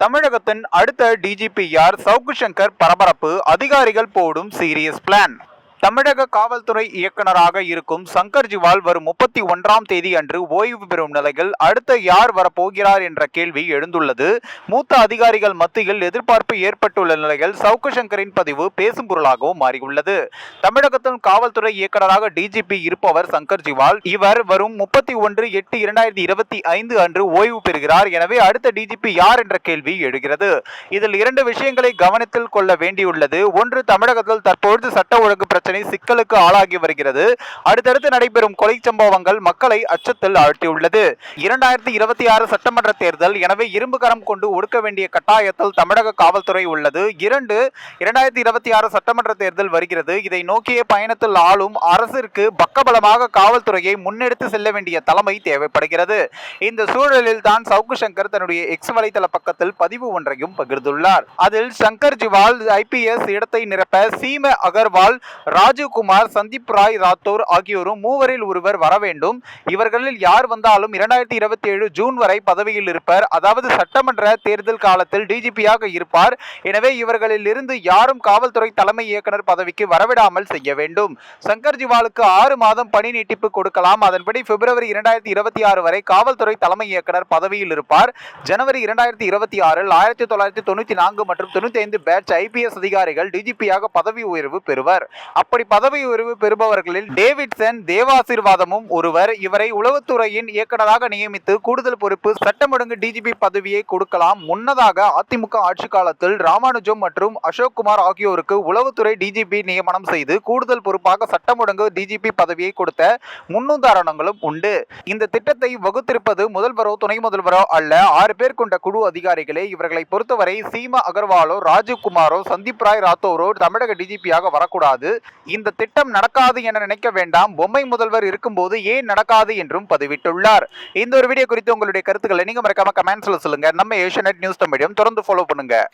தமிழகத்தின் அடுத்த டிஜிபி யார்? சவுக்கு சங்கர் பரபரப்பு அதிகாரிகள் போடும் சீரியஸ் பிளான் தமிழக காவல்துறை இயக்குனராக இருக்கும் சங்கர் ஜிவால் வரும் முப்பத்தி ஒன்றாம் தேதி அன்று ஓய்வு பெறும் நிலையில் அடுத்த யார் வரப்போகிறார் என்ற கேள்வி எழுந்துள்ளது. மூத்த அதிகாரிகள் மத்தியில் எதிர்பார்ப்பு ஏற்பட்டுள்ள நிலையில் சவுக்கு சங்கரின் பதிவு பேசும் பொருளாகவும் மாறியுள்ளது. தமிழகத்தின் காவல்துறை இயக்குனராக டிஜிபி இருப்பவர் சங்கர் ஜிவால். இவர் வரும் முப்பத்தி ஒன்று எட்டு இரண்டாயிரத்தி இருபத்தி ஐந்து அன்று ஓய்வு பெறுகிறார். எனவே அடுத்த டிஜிபி யார் என்ற கேள்வி எழுகிறது. இதில் இரண்டு விஷயங்களை கவனத்தில் கொள்ள வேண்டியுள்ளது. ஒன்று தமிழகத்தில் தற்பொழுது சட்ட ஒழுங்கு பிரச்சனை சிக்கலுக்கு ஆளாகி வருகிறது. அடுத்தடுத்து நடைபெறும் கொலை சம்பவங்கள் மக்களை அச்சத்தில் ஆழ்த்தியுள்ளது. இரண்டாயிரத்தி இருபத்தி ஆறு சட்டமன்ற தேர்தல் எனவே இரும்பு கரம் கொண்டு ஒடுக்க வேண்டிய கட்டாயத்தில் தமிழக காவல்துறை உள்ளது. இரண்டு இரண்டாயிரத்தி இருபத்தி ஆறு சட்டமன்ற தேர்தல் வருகிறது. இதை நோக்கிய பயணத்தில் ஆளும் அரசிற்கு பக்கபலமாக காவல்துறையை முன்னெடுத்து செல்ல வேண்டிய தலைமை தேவைப்படுகிறது. இந்த சூழலில் தான் சவுக்கு சங்கர் தன்னுடைய எக்ஸ் வலைதள பக்கத்தில் பதிவு ஒன்றையும் பகிர்ந்துள்ளார். அதில் சங்கர் ஜிவால் ஐபிஎஸ் இடத்தை நிரப்ப சீம அகர்வால் ராஜீவ்குமார் சந்தீப் ராய் ராத்தோர் ஆகியோரும் மூவரில் ஒருவர் வர வேண்டும். இவர்களில் யார் வந்தாலும் இரண்டாயிரத்தி இருபத்தி ஏழு ஜூன் வரை பதவியில் இருப்பர். அதாவது சட்டமன்ற தேர்தல் காலத்தில் டிஜிபியாக இருப்பார். எனவே இவர்களில் இருந்து யாரும் காவல்துறை தலைமை இயக்குனர் பதவிக்கு வரவிடாமல் செய்ய வேண்டும். சங்கர் ஜிவாலுக்கு ஆறு மாதம் பணி நீட்டிப்பு கொடுக்கலாம். அதன்படி பிப்ரவரி இரண்டாயிரத்தி இருபத்தி ஆறு வரை காவல்துறை தலைமை இயக்குனர் பதவியில் இருப்பார். ஜனவரி இரண்டாயிரத்தி இருபத்தி ஆறில் ஆயிரத்தி தொள்ளாயிரத்தி தொண்ணூத்தி நான்கு மற்றும் தொண்ணூத்தி ஐந்து பேட்ச் ஐபிஎஸ் அதிகாரிகள் டிஜிபியாக பதவி உயர்வு பெறுவர். அப்படி பதவி உயர்வு பெறுபவர்களில் டேவிட்சன் தேவாசீர்வாதமும் ஒருவர். இவரை உளவுத்துறையின் இயக்குனராக நியமித்து கூடுதல் பொறுப்பு சட்டம் ஒழுங்கு டிஜிபி பதவியை கொடுக்கலாம். முன்னதாக அதிமுக ஆட்சி காலத்தில் ராமானுஜம் மற்றும் அசோக்குமார் ஆகியோருக்கு உளவுத்துறை டிஜிபி நியமனம் செய்து கூடுதல் பொறுப்பாக சட்டம் ஒழுங்கு டிஜிபி பதவியை கொடுத்த முன்னுதாரணங்களும் உண்டு. இந்த திட்டத்தை வகுத்திருப்பது முதல்வரோ துணை முதல்வரோ அல்ல. ஆறு பேர் கொண்ட குழு அதிகாரிகளே இவர்களை பொறுத்தவரை சீமா அகர்வாலோ ராஜீவ்குமாரோ சந்தீப் ராய் ராத்தோரோ தமிழக டிஜிபியாக வரக்கூடாது. இந்த திட்டம் நடக்காது என நினைக்க வேண்டாம். பொம்மை முதல்வர் இருக்கும்போது ஏன் நடக்காது என்றும் பதிவிட்டுள்ளார். இந்த ஒரு வீடியோ குறித்து உங்களுடைய கருத்துக்களை நீங்க மறக்காம கமெண்ட்ஸ்ல சொல்லுங்க. நம்ம ஏஷியநெட் நியூஸ் தமிழையும் தொடர்ந்து ஃபாலோ பண்ணுங்க.